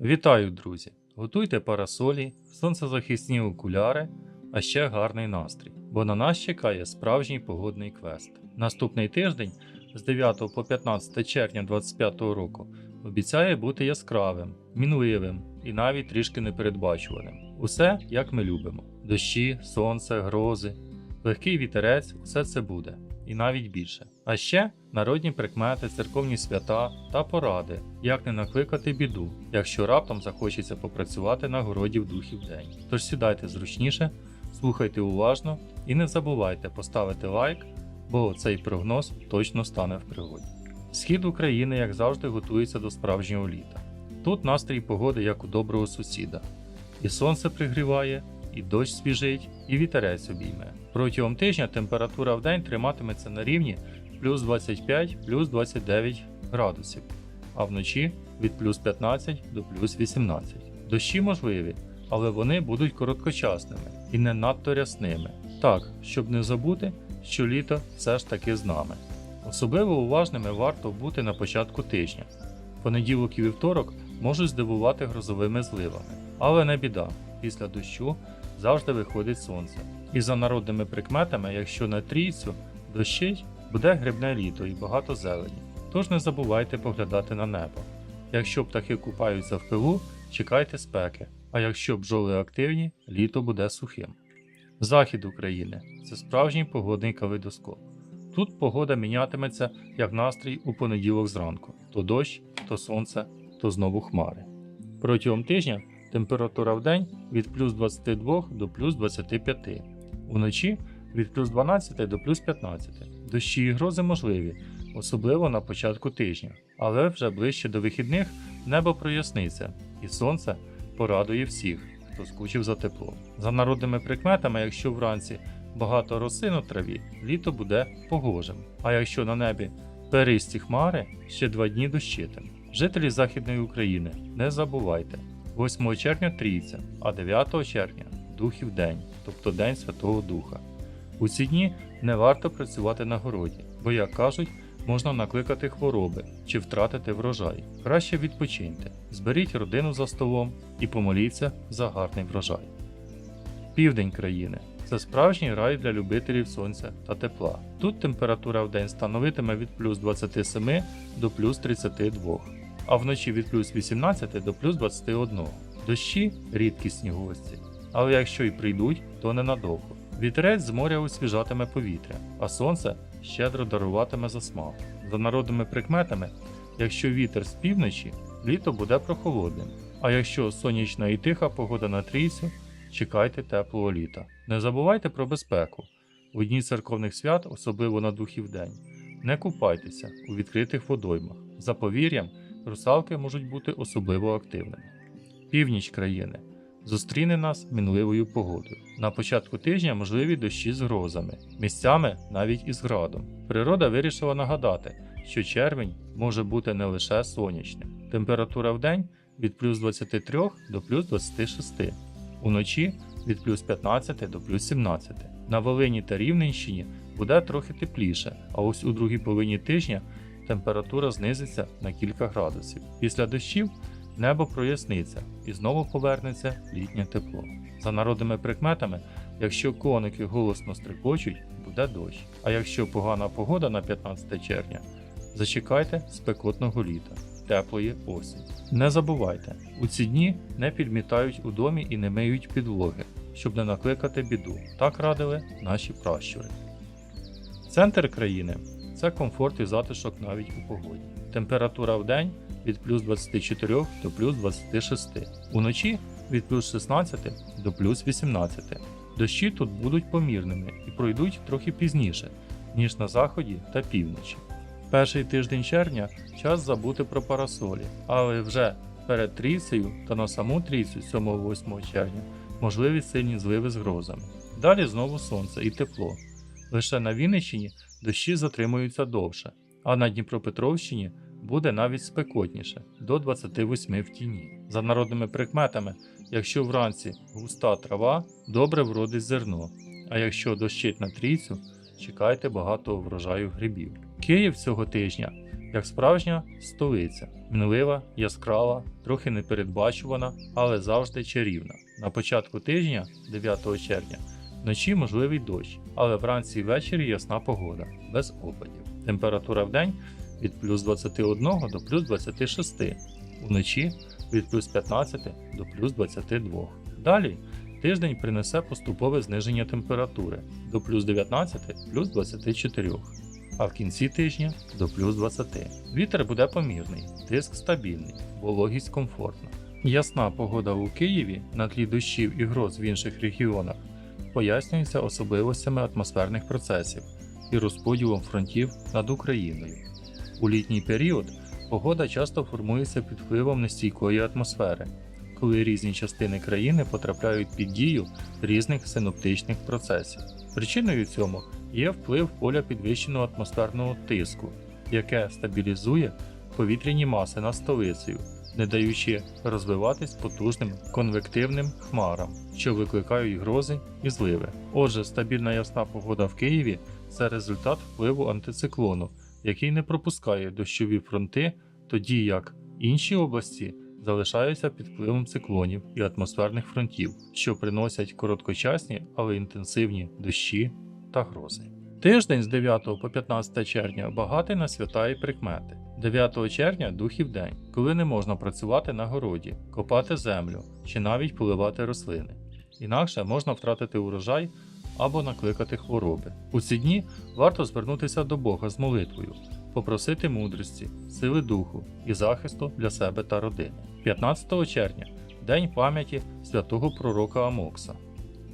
Вітаю, друзі! Готуйте парасолі, сонцезахисні окуляри, а ще гарний настрій, бо на нас чекає справжній погодний квест. Наступний тиждень з 9 по 15 червня 2025 року обіцяє бути яскравим, мінливим і навіть трішки непередбачуваним. Усе як ми любимо: дощі, сонце, грози, легкий вітерець усе це буде. І навіть більше. А ще народні прикмети, церковні свята та поради, як не накликати біду, якщо раптом захочеться попрацювати на городі в духів день. Тож сідайте зручніше, слухайте уважно і не забувайте поставити лайк, бо цей прогноз точно стане в пригоді. Схід України, як завжди, готується до справжнього літа. Тут настрій погоди як у доброго сусіда. І сонце пригріває, і дощ свіжить, і вітерець обійме. Протягом тижня температура в день триматиметься на рівні плюс 25 плюс 29 градусів, а вночі від плюс 15 до плюс 18. Дощі можливі, але вони будуть короткочасними і не надто рясними. Так, щоб не забути, що літо все ж таки з нами. Особливо уважними варто бути на початку тижня. Понеділок і вівторок можуть здивувати грозовими зливами, але не біда. Після дощу завжди виходить сонце. І за народними прикметами, якщо на трійцю дощить, буде грибне літо і багато зелені. Тож не забувайте поглядати на небо. Якщо птахи купаються в пилу, чекайте спеки, а якщо бджоли активні, літо буде сухим. Захід України це справжній погодний калейдоскоп. Тут погода мінятиметься як настрій у понеділок зранку: то дощ, то сонце, то знову хмари. Протягом тижня температура в день від плюс 22 до плюс 25, уночі від плюс 12 до плюс 15. Дощі і грози можливі, особливо на початку тижня, але вже ближче до вихідних небо проясниться, і сонце порадує всіх, хто скучив за теплом. За народними прикметами, якщо вранці багато росин у траві, літо буде погожим. А якщо на небі перисті хмари, ще два дні дощитиме. Жителі Західної України, не забувайте, 8 червня трійця, а 9 червня Духів День, тобто День Святого Духа. У ці дні не варто працювати на городі, бо, як кажуть, можна накликати хвороби чи втратити врожай. Краще відпочиньте, зберіть родину за столом і помоліться за гарний врожай. Південь країни це справжній рай для любителів сонця та тепла. Тут температура в день становитиме від плюс 27 до плюс 32, а вночі від плюс 18 до плюс 21. Дощі рідкісні гості, але якщо й прийдуть, то ненадовго. Вітерець з моря освіжатиме повітря, а сонце щедро даруватиме засмаг. За народними прикметами, якщо вітер з півночі, літо буде прохолодним, а якщо сонячна і тиха погода на трійцю, чекайте теплого літа. Не забувайте про безпеку. У дні церковних свят, особливо на духів день, не купайтеся у відкритих водоймах. За повір'ям, русалки можуть бути особливо активними. Північ країни зустріне нас мінливою погодою. На початку тижня можливі дощі з грозами, місцями навіть із градом. Природа вирішила нагадати, що червень може бути не лише сонячним. Температура в день від плюс 23 до плюс 26, уночі від плюс 15 до плюс 17. На Волині та Рівненщині буде трохи тепліше, а ось у другій половині тижня температура знизиться на кілька градусів. Після дощів небо проясниться і знову повернеться літнє тепло. За народними прикметами, якщо коники голосно стрикочуть, буде дощ. А якщо погана погода на 15 червня, зачекайте спекотного літа, теплої осінь. Не забувайте, у ці дні не підмітають у домі і не миють підлоги, щоб не накликати біду. Так радили наші пращури. Центр країни це комфорт і затишок навіть у погоді. Температура в день від плюс 24 до плюс 26, уночі від плюс 16 до плюс 18. Дощі тут будуть помірними і пройдуть трохи пізніше, ніж на заході та півночі. Перший тиждень червня час забути про парасолі, але вже перед трійцею та на саму трійцю 7-8 червня можливі сильні зливи з грозами. Далі знову сонце і тепло. Лише на Вінниччині дощі затримуються довше, а на Дніпропетровщині буде навіть спекотніше до 28 в тіні. За народними прикметами, якщо вранці густа трава, добре вродить зерно, а якщо дощить на трійцю, чекайте багатого врожаю грибів. Київ цього тижня як справжня столиця. Мінлива, яскрава, трохи непередбачувана, але завжди чарівна. На початку тижня, 9 червня, вночі можливий дощ, але вранці і ввечері ясна погода, без опадів. Температура в день від плюс 21 до плюс 26, уночі від плюс 15 до плюс 22. Далі тиждень принесе поступове зниження температури до плюс 19 плюс 24, а в кінці тижня до плюс 20. Вітер буде помірний, тиск стабільний, вологість комфортна. Ясна погода у Києві на тлі дощів і гроз в інших регіонах пояснюється особливостями атмосферних процесів і розподілом фронтів над Україною. У літній період погода часто формується під впливом нестійкої атмосфери, коли різні частини країни потрапляють під дію різних синоптичних процесів. Причиною цьому є вплив поля підвищеного атмосферного тиску, яке стабілізує повітряні маси над столицею, не даючи розвиватись потужним конвективним хмарам, що викликають грози і зливи. Отже, стабільна ясна погода в Києві це результат впливу антициклону, який не пропускає дощові фронти, тоді як інші області залишаються під впливом циклонів і атмосферних фронтів, що приносять короткочасні, але інтенсивні дощі та грози. Тиждень з 9 по 15 червня багатий на свята і прикмети. 9 червня духів день, коли не можна працювати на городі, копати землю чи навіть поливати рослини. Інакше можна втратити урожай або накликати хвороби. У ці дні варто звернутися до Бога з молитвою, попросити мудрості, сили духу і захисту для себе та родини. 15 червня день пам'яті святого пророка Амокса,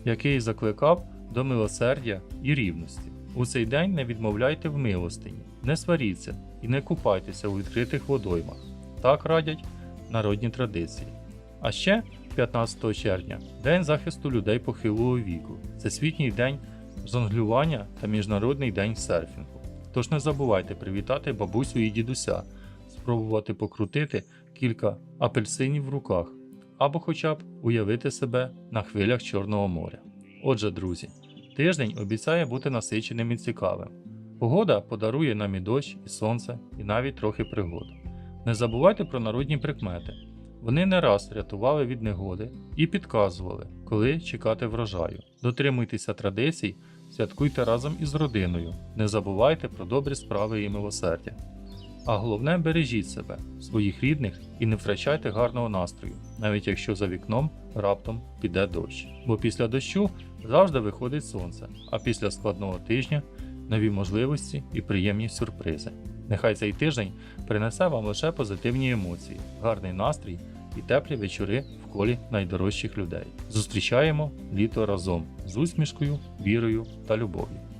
який закликав до милосердя і рівності. У цей день не відмовляйте в милостині, не сваріться і не купайтеся у відкритих водоймах. Так радять народні традиції. А ще 15 червня День захисту людей похилого віку. Це світній день жонглювання та Міжнародний день серфінгу. Тож не забувайте привітати бабусю і дідуся, спробувати покрутити кілька апельсинів в руках, або хоча б уявити себе на хвилях Чорного моря. Отже, друзі, тиждень обіцяє бути насиченим і цікавим. Погода подарує нам і дощ, і сонце, і навіть трохи пригод. Не забувайте про народні прикмети. Вони не раз рятували від негоди і підказували, коли чекати врожаю. Дотримуйтеся традицій, святкуйте разом із родиною, не забувайте про добрі справи і милосердя. А головне бережіть себе, своїх рідних і не втрачайте гарного настрою, навіть якщо за вікном раптом піде дощ. Бо після дощу завжди виходить сонце, а після складного тижня нові можливості і приємні сюрпризи. Нехай цей тиждень принесе вам лише позитивні емоції, гарний настрій і теплі вечори в колі найдорожчих людей. Зустрічаємо літо разом з усмішкою, вірою та любов'ю.